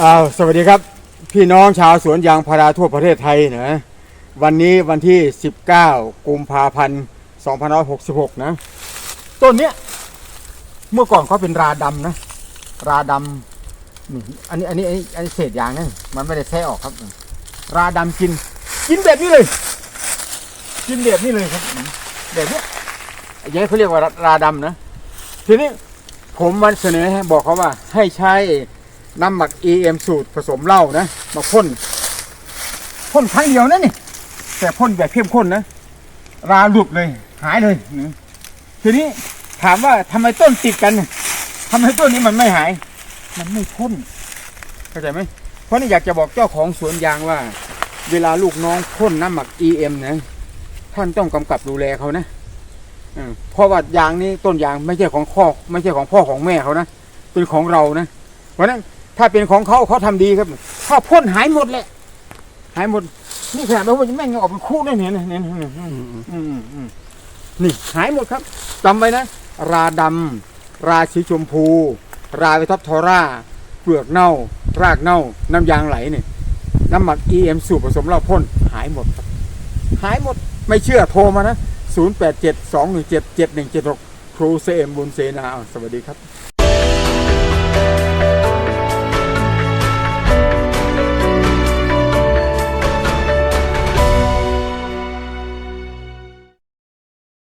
อ้าวสวัสดีครับ พี่น้องชาวสวนยางพาราทั่วประเทศไทยนะวันนี้วันที่ 19 กุมภาพันธ์2566 นะ ต้นเนี้ยเมื่อก่อนเขาเป็นราดำนะ ราดำนี่อันนี้อันนี้อันนี้อันนี้เศษยางนะมันไม่ได้แท้ออกครับ ราดำกิน กินแบบนี้เลย กินแบบนี้เลยครับแบบเนี้ยอย่างนี้เขาเรียกว่าราดำนะ ทีนี้ผมมาเสนอบอกเขาว่า ให้ใช้ น้ำหมัก EM สูตรผสมเหล้านะมาพ่นพ่นครั้งเดียวนะนี่ แต่พ่นแบบเข้มข้นนะ ราหลุดเลยหายเลยนะทีนี้ถามว่าทำไมต้นติดกันทำไมต้นนี้มันไม่หาย มันไม่พ่นเข้าใจไหมเพราะนี่อยากจะบอกเจ้าของสวนยางว่า เวลาลูกน้องพ่นน้ำหมัก EM นะท่านต้องกำกับดูแลเขานะเพราะว่ายางนี้ต้นยางไม่ใช่ของพ่อไม่ใช่ของพ่อของแม่เขานะเป็นของเรานะเพราะนั้น ถ้าเป็นของเขาเขาทำดีครับถ้าพ่นหายหมดแหละหายหมด นี่ขนาดว่าแม่งงออกเป็นคู่ได้เนี่ยนเนี่ยเนี่ยอืมนี่หายหมดครับจำไว้นะ ราดำราสีชมพู ราไปทับทอร่าเปลือกเน่า รากเน่า น้ำยางไหลเนี่ยน้ำหมัก EM สูตรผสมเหล้าพ่นหายหมดครับหายหมดไม่เชื่อโทรมานะ 0 8 7 2 1 7 7 1 7 6 ครูเซมบุญเสนาสวัสดีครับ